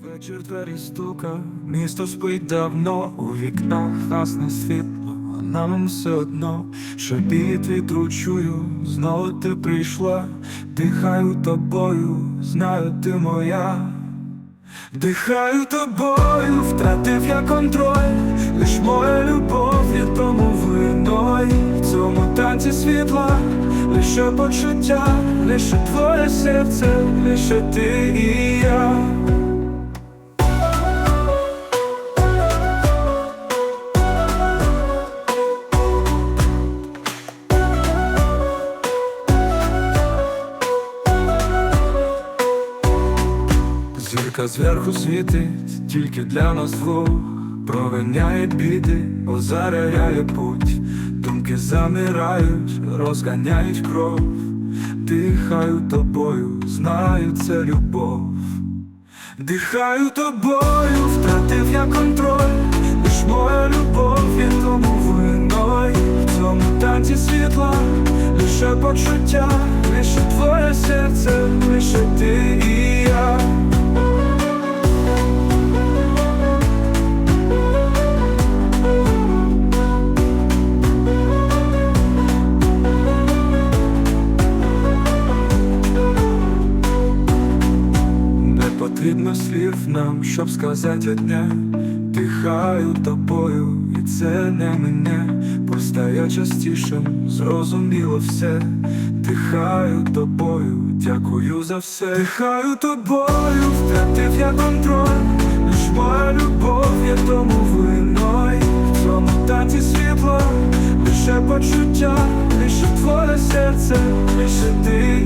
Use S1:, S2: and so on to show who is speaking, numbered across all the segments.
S1: Вечір двері стука, місто спить давно, у вікнах гасне світло, а нам все одно, шепіт вітру чую, знову ти прийшла, дихаю тобою, знаю ти моя. Дихаю тобою, втратив я контроль, лиш моя любов є тому виною В цьому танці світла, лише почуття, лише твоє серце, лише ти і я. Зірка зверху світить, тільки для нас двох. Провиняє біди, озаряє путь. Думки замирають, розганяють кров. Дихаю тобою, знаю це любов. Дихаю тобою, втратив я контроль. Лиш моя любов є тому виною. В цьому танці світла, лише почуття, лише твоє серце, лише ти потрібно слів нам, щоб сказати одне. Дихаю тобою, і це не мене. Постає частішим, зрозуміло все. Дихаю тобою, дякую за все. Дихаю тобою, втратив я контроль. Лиш моя любов є тому виною В цьому танці світла, лише почуття, лише твоє серце, лише ти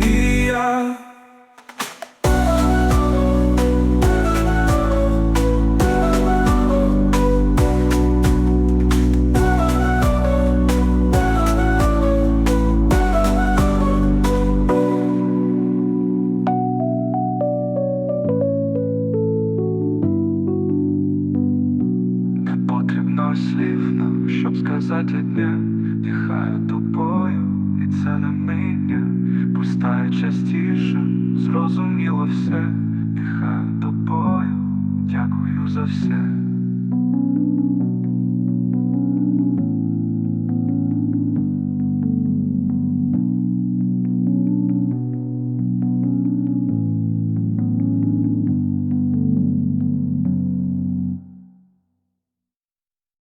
S1: слів нам, щоб сказати дня, Дихаю тобою, і це не миння Пустає частіше, зрозуміло все. Дихаю тобою, дякую за все